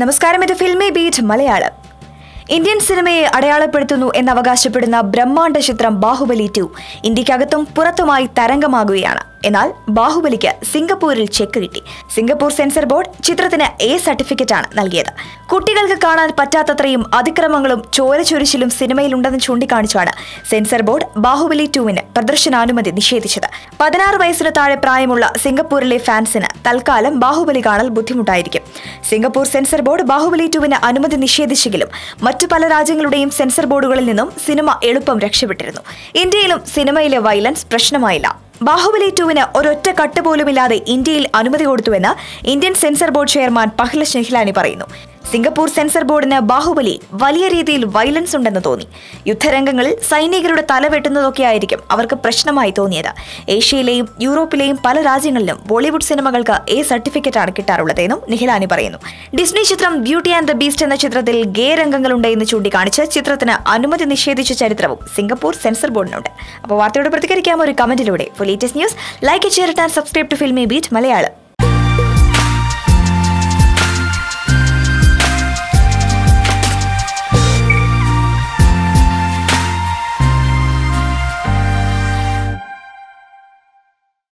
നമസ്കാരം. ഇത് filmy beat Malayalam. Indian സിനിമയെ അടയാളപ്പെടുത്തുന്നു എന്നവകാശപ്പെടുന്ന ബ്രഹ്മാണ്ഡ ചിത്രം ബാഹുബലി ടു ഇന്ത്യക്കകത്തും പുറത്തുമായി തരംഗമാകുകയാണ്. എന്നാൽ ബാഹുബലിക്ക് സിംഗപ്പൂരിൽ ചെക്ക് കിട്ടി. സിംഗപ്പൂർ സെൻസർ ബോർഡ് ചിത്രത്തിന് എ സർട്ടിഫിക്കറ്റ് ആണ് നൽകിയത്. കുട്ടികൾക്ക് കാണാൻ പറ്റാത്തത്രയും അതിക്രമങ്ങളും ചോരചൊരിച്ചിലും സിനിമയിലുണ്ടെന്ന് ചൂണ്ടിക്കാണിച്ചാണ് സെൻസർ ബോർഡ് ബാഹുബലി ടുവിന് പ്രദർശനാനുമതി നിഷേധിച്ചത്. പതിനാറ് വയസ്സിന് താഴെ പ്രായമുള്ള സിംഗപ്പൂരിലെ ഫാൻസിന് തൽക്കാലം ബാഹുബലി കാണൽ ബുദ്ധിമുട്ടായിരിക്കും. സിംഗപ്പൂർ സെൻസർ ബോർഡ് ബാഹുബലി ടുവിന് അനുമതി നിഷേധിച്ചെങ്കിലും മറ്റു പല രാജ്യങ്ങളുടെയും സെൻസർ ബോർഡുകളിൽ നിന്നും സിനിമ എളുപ്പം രക്ഷപ്പെട്ടിരുന്നു. ഇന്ത്യയിലും സിനിമയിലെ വയലൻസ് പ്രശ്നമായില്ല. ബാഹുബലി ടുവിന് ഒരൊറ്റ കട്ട് പോലുമില്ലാതെ ഇന്ത്യയിൽ അനുമതി കൊടുത്തുവെന്ന് Indian censor board chairman Pahlaj Nihalani പറയുന്നു. സിംഗപ്പൂർ സെൻസർ ബോർഡിന് ബാഹുബലി വലിയ രീതിയിൽ വയലൻസ് ഉണ്ടെന്ന് തോന്നി. യുദ്ധരംഗങ്ങളിൽ സൈനികരുടെ തല വെട്ടുന്നതൊക്കെയായിരിക്കും അവർക്ക് പ്രശ്നമായി തോന്നിയത്. ഏഷ്യയിലെയും യൂറോപ്പിലെയും പല രാജ്യങ്ങളിലും ബോളിവുഡ് സിനിമകൾക്ക് എ സർട്ടിഫിക്കറ്റ് ആണ് കിട്ടാറുള്ളതെന്നും നിഹിലാനി പറയുന്നു. ഡിസ്നി ചിത്രം ബ്യൂട്ടി ആൻഡ് ദ ബീസ്റ്റ് എന്ന ചിത്രത്തിൽ ഗേ രംഗങ്ങളുണ്ട് എന്ന് ചൂണ്ടിക്കാണിച്ച് ചിത്രത്തിന് അനുമതി നിഷേധിച്ച ചരിത്രവും സിംഗപ്പൂർ സെൻസർ ബോർഡിനുണ്ട്. അപ്പോൾ വാർത്തയോട് പ്രതികരിക്കാം. ഒരു കമന്റിലൂടെ for latest news like and subscribe to Filmibeat Malayalam.